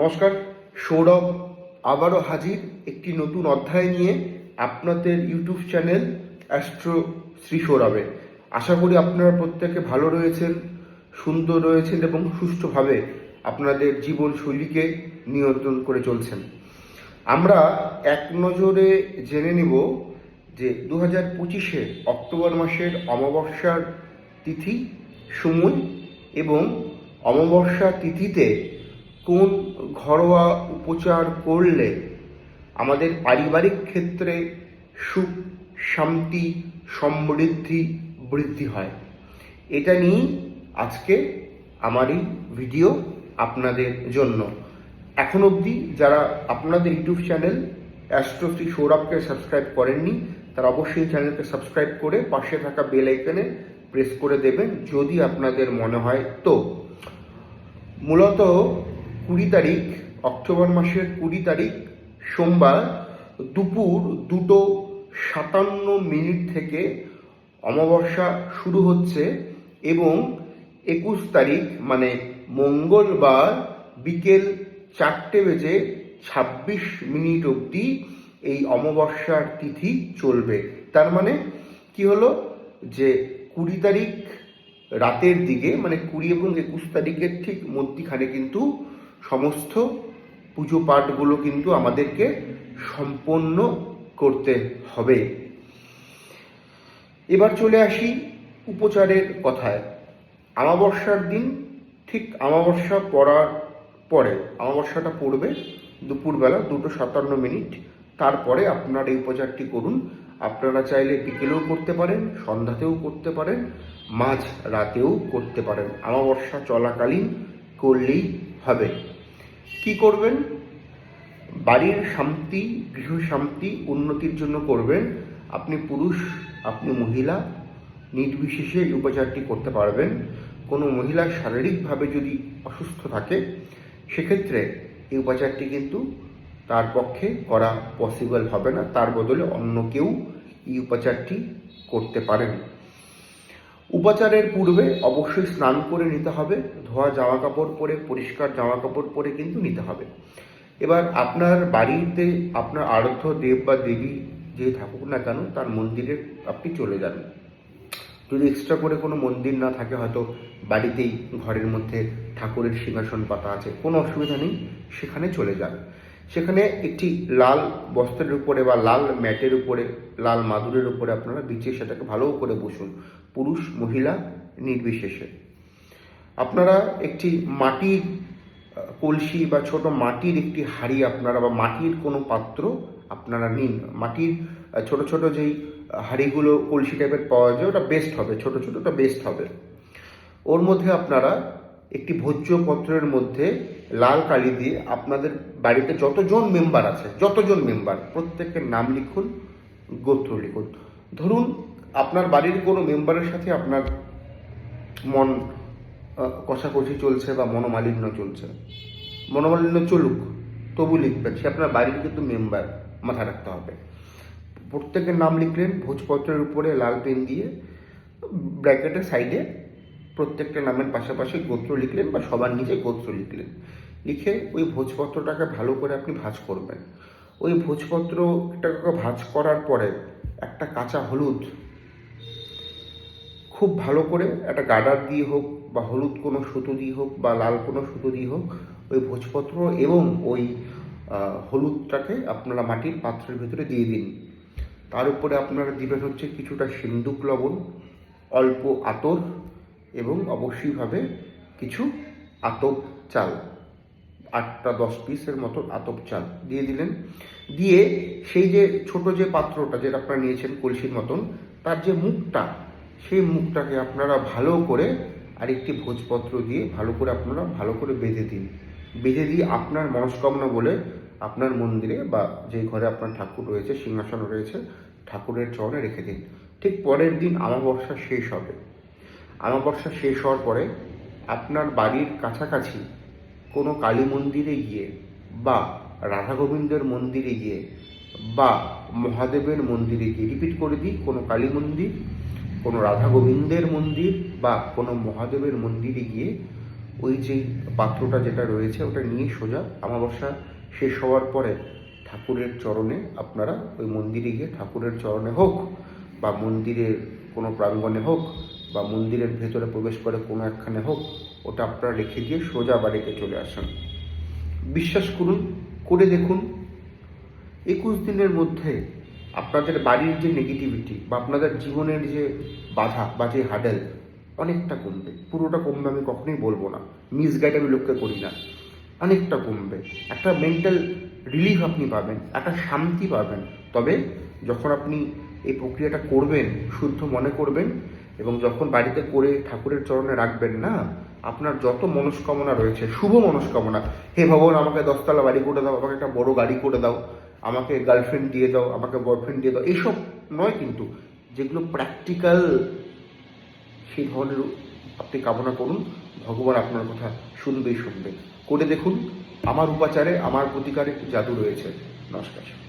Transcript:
নমস্কার, সৌরভ আবারও হাজির একটি নতুন অধ্যায় নিয়ে আপনাদের ইউটিউব চ্যানেল অ্যাস্ট্রো শ্রী সৌরভে। আশা করি আপনারা প্রত্যেকে ভালো রয়েছেন, সুন্দর রয়েছেন এবং সুষ্ঠুভাবে আপনাদের জীবন শৈলীকে নিয়ন্ত্রণ করে চলছেন। আমরা এক নজরে জেনে নিব যে দু হাজার পঁচিশে অক্টোবর মাসের অমাবস্যার তিথি, সময় এবং অমাবস্যা তিথিতে কোন ঘরোয়া উপচার করলে আমাদের পারিবারিক ক্ষেত্রে সুখ, শান্তি, সমৃদ্ধি, বৃদ্ধি হয়? এটা নিয়েই আজকে আমার এই ভিডিও আপনাদের জন্য। এখন অবধি যারা আপনাদের ইউটিউব চ্যানেল অ্যাস্ট্রোশ্রী সৌরভকে সাবস্ক্রাইব করেননি, তারা অবশ্যই চ্যানেলকে সাবস্ক্রাইব করে পাশে থাকা বেল আইকনে প্রেস করে দেবেন যদি আপনাদের মনে হয়। তো, মূলত কুড়ি তারিখ, অক্টোবর মাসের কুড়ি তারিখ, সোমবার দুপুর দুটো সাতান্ন মিনিট থেকে অমাবস্যা শুরু হচ্ছে এবং একুশ তারিখ মানে মঙ্গলবার বিকেল চারটে বেজে ছাব্বিশ মিনিট অবধি এই অমাবস্যার তিথি চলবে। তার মানে কি হলো? যে কুড়ি তারিখ রাতের দিকে মানে কুড়ি এবং একুশ তারিখের ঠিক মধ্যিখানে কিন্তু সমস্ত পুজো পাঠগুলো কিন্তু আমাদেরকে সম্পন্ন করতে হবে। এবার চলে আসি উপচারের কথায়। আমাবস্যার দিন ঠিক আমাবস্যা পড়ার পরে আমাবস্যাটা পড়বে দুপুরবেলা দুটো সাতান্ন মিনিট। তারপরে আপনার এই উপচারটি করুন। আপনারা চাইলে বিকেলেও করতে পারেন, সন্ধ্যাতেও করতে পারেন মাঝ রাতেও করতে পারেন। আমাবস্যা চলাকালীন করলেই হবে। কি করবেন? বাড়ির শান্তি, গৃহ শান্তি, উন্নতির জন্য করবেন। আপনি পুরুষ, আপনি মহিলা, নির্বিশেষে এই উপচারটি করতে পারবেন। কোনো মহিলা শারীরিকভাবে যদি অসুস্থ থাকে, সেক্ষেত্রে এই উপচারটি কিন্তু তার পক্ষে করা পসিবল হবে না। তার বদলে অন্য কেউ এই উপচারটি করতে পারেন। উপাচারের পূর্বে অবশ্যই স্নান করে নিতে হবে, ধোয়া জামা কাপড় পরে, পরিষ্কার জামা কাপড় পরে কিন্তু নিতে হবে। এবার আপনার বাড়িতে আপনার আরাধ্য দেব বা দেবী যে থাকুক না কেন, তার মন্দিরে আপনি চলে যান। যদি এক্সট্রা করে কোনো মন্দির না থাকে, হয়তো বাড়িতেই ঘরের মধ্যে ঠাকুরের সিংহাসন পাতা আছে, কোনো অসুবিধা নেই, সেখানে চলে যান। সেখানে একটি লাল বস্ত্রের উপরে বা লাল ম্যাটের উপরে, লাল মাদুরের উপরে আপনারা বিছিয়ে সেটাকে ভালো করে বসুন। পুরুষ, মহিলা, নির্বিশেষে। আপনারা একটি মাটির কলসি বা ছোট মাটির একটি হাড়ি আপনারা বা মাটির কোনো পাত্র আপনারা নিন। মাটির ছোট ছোট যেই হাঁড়িগুলো কলসি টাইপের পাওয়া যায়, ওটা বেস্ট হবে। ছোট ছোট ওটা বেস্ট হবে। ওর মধ্যে আপনারা একটি ভোজ্য পত্রের মধ্যে লাল কালি দিয়ে আপনাদের বাড়িতে যতজন মেম্বার আছে, যতজন মেম্বার, প্রত্যেকের নাম লিখুন, গোত্র লিখুন। ধরুন, আপনার বাড়ির কোনো মেম্বারের সাথে আপনার মন কষাকষি চলছে বা মনোমালিন্য চলছে। মনোমালিন্য চলুক, তবু লিখবেন, সে আপনার বাড়ির কিন্তু মেম্বার মাথায় রাখতে হবে। প্রত্যেকের নাম লিখলেন, ভোজপত্রের উপরে লাল পেন দিয়ে, ব্র্যাকেটের সাইডে প্রত্যেকটা নামের পাশাপাশি গোত্র লিখলেন বা সবার নিচে গোত্র লিখলেন। লিখে ওই ভোজপত্রটাকে ভালো করে আপনি ভাজ করবেন। ওই ভোজপত্রটাকে ভাঁজ করার পরে একটা কাঁচা হলুদ, খুব ভালো করে একটা গার্ডার দিয়ে হোক বা হলুদ কোনো সুতো দিয়ে হোক বা লাল কোনো সুতো দিয়ে হোক, ওই ভোজপত্র এবং ওই হলুদটাকে আপনারা মাটির পাত্রের ভিতরে দিয়ে দিন। তার উপরে আপনারা দিবেন হচ্ছে কিছুটা সিন্দুক লবণ, অল্প আতর এবং অবশ্যইভাবে কিছু আতপ চাল, আটটা দশ পিসের মতো আতপ চাল দিয়ে দিলেন। দিয়ে সেই যে ছোট যে পাত্রটা যেটা আপনারা নিয়েছেন কলসির মতন, তার যে মুখটা, সেই মুখটাকে আপনারা ভালো করে আরেকটি ভোজপত্র দিয়ে ভালো করে আপনারা ভালো করে বেঁধে দিন। বেঁধে দিয়ে আপনার মনস্কামনা বলে আপনার মন্দিরে বা যে ঘরে আপনার ঠাকুর রয়েছে, সিংহাসন রয়েছে, ঠাকুরের চরণে রেখে দিন। ঠিক পরের দিন আমাবস্যা শেষ হবে। আমাবস্যা শেষ হওয়ার পরে আপনার বাড়ির কাছাকাছি কোনো কালী মন্দিরে গিয়ে বা রাধা গোবিন্দের মন্দিরে গিয়ে বা মহাদেবের মন্দিরে গিয়ে রিপিট করে দিই, কোনো কালী মন্দির, কোনো রাধা গোবিন্দের মন্দির বা কোনো মহাদেবের মন্দিরে গিয়ে ওই যে পাত্রটা যেটা রয়েছে ওটা নিয়ে সোজা আমাবস্যা শেষ হওয়ার পরে ঠাকুরের চরণে আপনারা ওই মন্দিরে গিয়ে ঠাকুরের চরণে হোক বা মন্দিরের কোনো প্রাঙ্গণে হোক বা মন্দিরের ভেতরে প্রবেশ করে কোনো একখানে হোক, ওটা আপনারা রেখে দিয়ে সোজা বাড়িতে চলে আসেন। বিশ্বাস করুন, করে দেখুন। একুশ দিনের মধ্যে আপনাদের বাড়ির যে নেগেটিভিটি বা আপনাদের জীবনের যে বাধা বা যে হাডেল অনেকটা কমবে। পুরোটা কমবে আমি কখনোই বলব না। মিসগাইড আমি লক্ষ্য করি না। অনেকটা কমবে। একটা মেন্টাল রিলিফ আপনি পাবেন, একটা শান্তি পাবেন। তবে যখন আপনি এই প্রক্রিয়াটা করবেন, শুদ্ধ মনে করবেন এবং যখন বাড়িতে করে ঠাকুরের চরণে রাখবেন না, আপনার যত মনস্কামনা রয়েছে, শুভ মনস্কামনা, হে ভগবান, আমাকে দশতলা বাড়ি করে দাও, আমাকে একটা বড় গাড়ি করে দাও, আমাকে গার্লফ্রেন্ড দিয়ে দাও, আমাকে বয়ফ্রেন্ড দিয়ে দাও, এইসব নয় কিন্তু, যেগুলো প্র্যাকটিক্যাল সেই ধরনের আপনি কামনা করুন, ভগবান আপনার কথা শুনবেই শুনবে। করে দেখুন, আমার উপাচারে, আমার প্রতিকারে জাদু রয়েছে। নমস্কার।